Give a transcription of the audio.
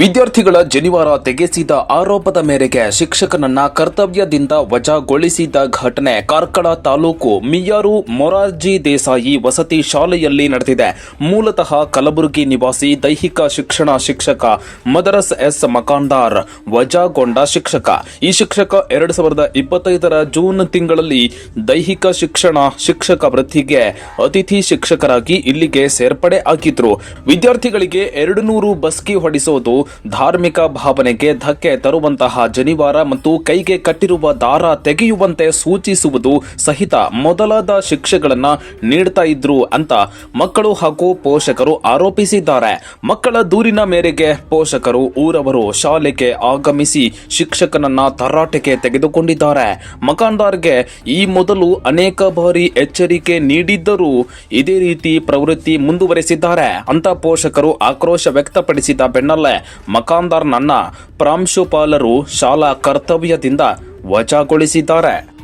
ವಿದ್ಯಾರ್ಥಿಗಳ ಜನಿವಾರ ತೆಗೆಸಿದ ಆರೋಪದ ಮೇರೆಗೆ ಶಿಕ್ಷಕನನ್ನ ಕರ್ತವ್ಯದಿಂದ ವಜಾಗೊಳಿಸಿದ ಘಟನೆ ಕಾರ್ಕಳ ತಾಲೂಕು ಮಿಯಾರು ಮೊರಾರ್ಜಿ ದೇಸಾಯಿ ವಸತಿ ಶಾಲೆಯಲ್ಲಿ ನಡೆದಿದೆ. ಮೂಲತಃ ಕಲಬುರಗಿ ನಿವಾಸಿ ದೈಹಿಕ ಶಿಕ್ಷಣ ಶಿಕ್ಷಕ ಮದರಸ್ ಎಸ್ ಮಕಾಂದಾರ್ ವಜಾಗೊಂಡ ಶಿಕ್ಷಕ. ಈ ಶಿಕ್ಷಕ ಎರಡು ಸಾವಿರದ ಇಪ್ಪತ್ತೈದರ ಜೂನ್ ತಿಂಗಳಲ್ಲಿ ದೈಹಿಕ ಶಿಕ್ಷಣ ಶಿಕ್ಷಕ ವೃತ್ತಿಗೆ ಅತಿಥಿ ಶಿಕ್ಷಕರಾಗಿ ಇಲ್ಲಿಗೆ ಸೇರ್ಪಡೆ ಆಗಿದ್ರು. ವಿದ್ಯಾರ್ಥಿಗಳಿಗೆ ಎರಡು ನೂರು ಬಸ್ಕಿ ಹೊಡಿಸೋದು ಧಾರ್ಮಿಕ ಭಾವನೆಗೆ ಧಕ್ಕೆ ತರುವಂತಹ ಜನಿವಾರ ಮತ್ತು ಕೈಗೆ ಕಟ್ಟಿರುವ ದಾರ ತೆಗೆಯುವಂತೆ ಸೂಚಿಸುವುದು ಸಹಿತ ಮೊದಲಾದ ಶಿಕ್ಷೆಗಳನ್ನ ನೀಡ್ತಾ ಇದ್ರು ಅಂತ ಮಕ್ಕಳು ಹಾಗೂ ಪೋಷಕರು ಆರೋಪಿಸಿದ್ದಾರೆ. ಮಕ್ಕಳ ದೂರಿನ ಮೇರೆಗೆ ಪೋಷಕರು ಊರವರು ಶಾಲೆಗೆ ಆಗಮಿಸಿ ಶಿಕ್ಷಕನನ್ನ ತರಾಟೆಗೆ ತೆಗೆದುಕೊಂಡಿದ್ದಾರೆ. ಮಕಾನ್ದಾರ್ಗೆ ಈ ಮೊದಲು ಅನೇಕ ಬಾರಿ ಎಚ್ಚರಿಕೆ ನೀಡಿದ್ದರೂ ಇದೇ ರೀತಿ ಪ್ರವೃತ್ತಿ ಮುಂದುವರೆಸಿದ್ದಾರೆ ಅಂತ ಪೋಷಕರು ಆಕ್ರೋಶ ವ್ಯಕ್ತಪಡಿಸಿದ ಬೆನ್ನಲ್ಲೇ ಮಕಾಂದಾರ್ನನ್ನ ಪ್ರಾಂಶುಪಾಲರು ಶಾಲಾ ಕರ್ತವ್ಯದಿಂದ ವಜಾಗೊಳಿಸಿದ್ದಾರೆ.